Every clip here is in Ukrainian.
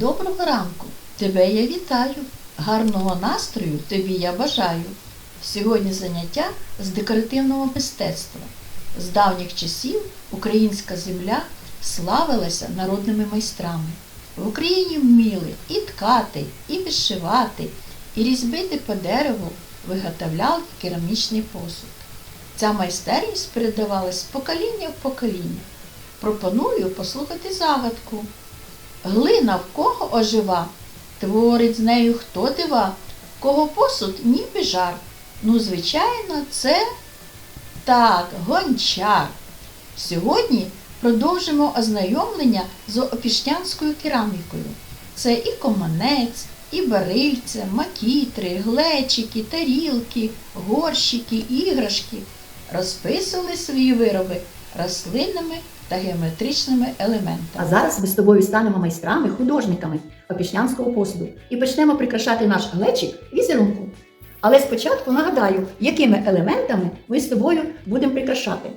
Доброго ранку! Тебе я вітаю! Гарного настрою тобі я бажаю! Сьогодні заняття з декоративного мистецтва. З давніх часів українська земля славилася народними майстрами. В Україні вміли і ткати, і вишивати, і різьбити по дереву, виготовляли керамічний посуд. Ця майстерність передавалась з покоління в покоління. Пропоную послухати загадку. Глина в кого ожива, творить з нею хто дива, кого посуд ніби жар. Ну, звичайно, це так, гончар. Сьогодні продовжимо ознайомлення з опішнянською керамікою. Це і команець, і барильця, макітри, глечики, тарілки, горщики, іграшки. Розписували свої вироби рослинними та геометричними елементами. А зараз ми з тобою станемо майстрами, художниками опішнянського посуду і почнемо прикрашати наш глечик візерунку. Але спочатку нагадаю, якими елементами ми з тобою будемо прикрашати.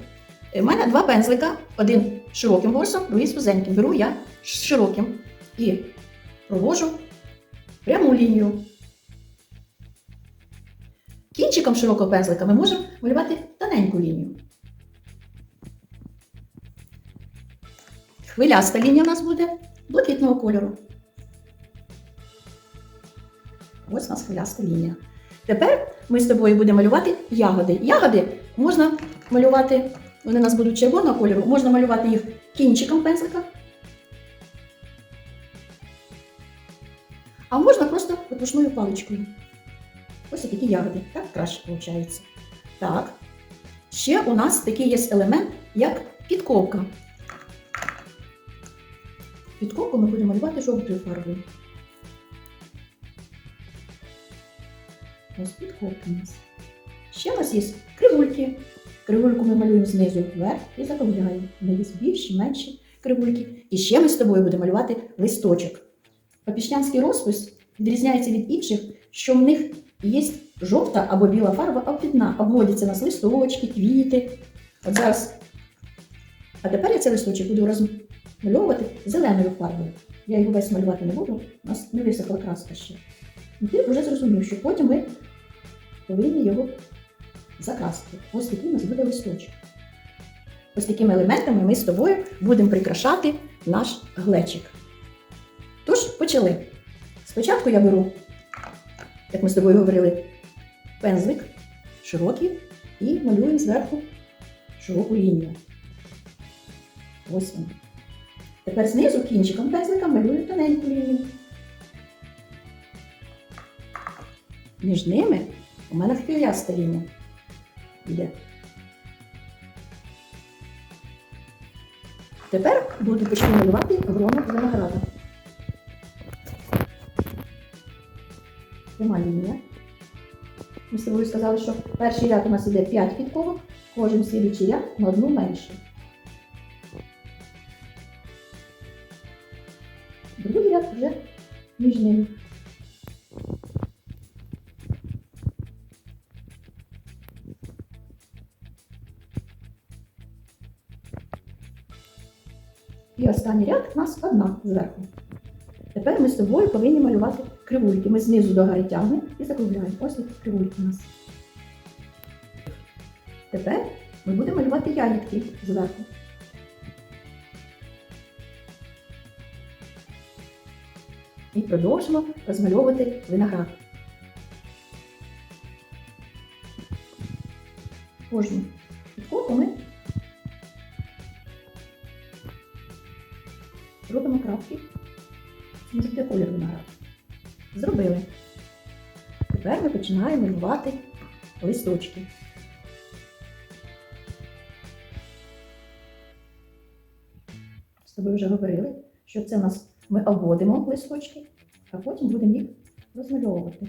У мене два пензлика, один широким ворсом, другий з вузеньким. Беру я з широким і провожу пряму лінію. Кінчиком широкого пензлика ми можемо малювати тоненьку лінію. Хвиляста лінія у нас буде блакитного кольору. Ось у нас хвиляста лінія. Тепер ми з тобою будемо малювати ягоди. Ягоди можна малювати, вони у нас будуть червоного кольору, можна малювати їх кінчиком пензлика. А можна просто випушною паличкою. Ось такі ягоди. Так краще виходить. Так. Ще у нас такий є елемент, як підковка. Підковку ми будемо малювати жовтою фарбою. Ось підковка у нас. Ще у нас є кривульки. Кривульку ми малюємо знизу вверх і закругляємо. Є більші, менші кривульки. І ще ми з тобою будемо малювати листочок. Опішнянський розпис відрізняється від інших, що в них є жовта або біла фарба обводяться у нас листочки, квіти. От зараз. А тепер я цей листочок буду розмальовувати зеленою фарбою. Я його весь малювати не буду, у нас не висохла краска ще. І ти вже зрозумів, що потім ми повинні його закрасити. Ось такий у нас буде листочок. Ось такими елементами ми з тобою будемо прикрашати наш глечик. Тож, почали. Спочатку я беру, як ми з тобою говорили, пензлик широкий і малюємо зверху широку лінію. Ось вона. Тепер знизу кінчиком пензлика малюю тоненьку лінію. Між ними у мене хвиляста лінія йде. Тепер буду почну малювати гроно винограда. Пряма лінія. Ми з тобою сказали, що перший ряд у нас іде 5 підковок, кожен слідуючий ряд на одну менше. Другий ряд вже між ними. І останній ряд у нас одна зверху. Тепер ми з тобою повинні малювати кривульки. Ми знизу до гори тягнемо і закругляємо. Ось такі кривульки у нас. Тепер ми будемо малювати ягідки зверху. І продовжимо розмальовувати виноград. Кожну підковку ми робимо крапки. Це буде колір винограду. Зробили. Тепер ми починаємо малювати листочки. З тобою вже говорили, що це у нас ми обводимо листочки, а потім будемо їх розмальовувати.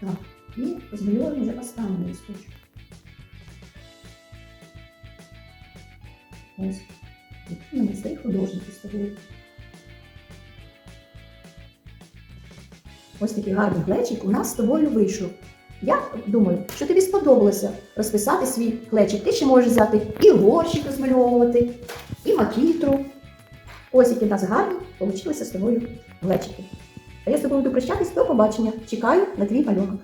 Так, і розмальовуємо вже останній листочок. Ось. Ми майстри художники з тобою. Ось такий гарний глечик у нас з тобою вийшов. Я думаю, що тобі сподобалося розписати свій глечик. Ти ще можеш взяти і горщик розмальовувати, і макітру. Ось які в нас гарні получилися з тобою глечики. А я з тобою буду прощатись до побачення. Чекаю на твій малюнок.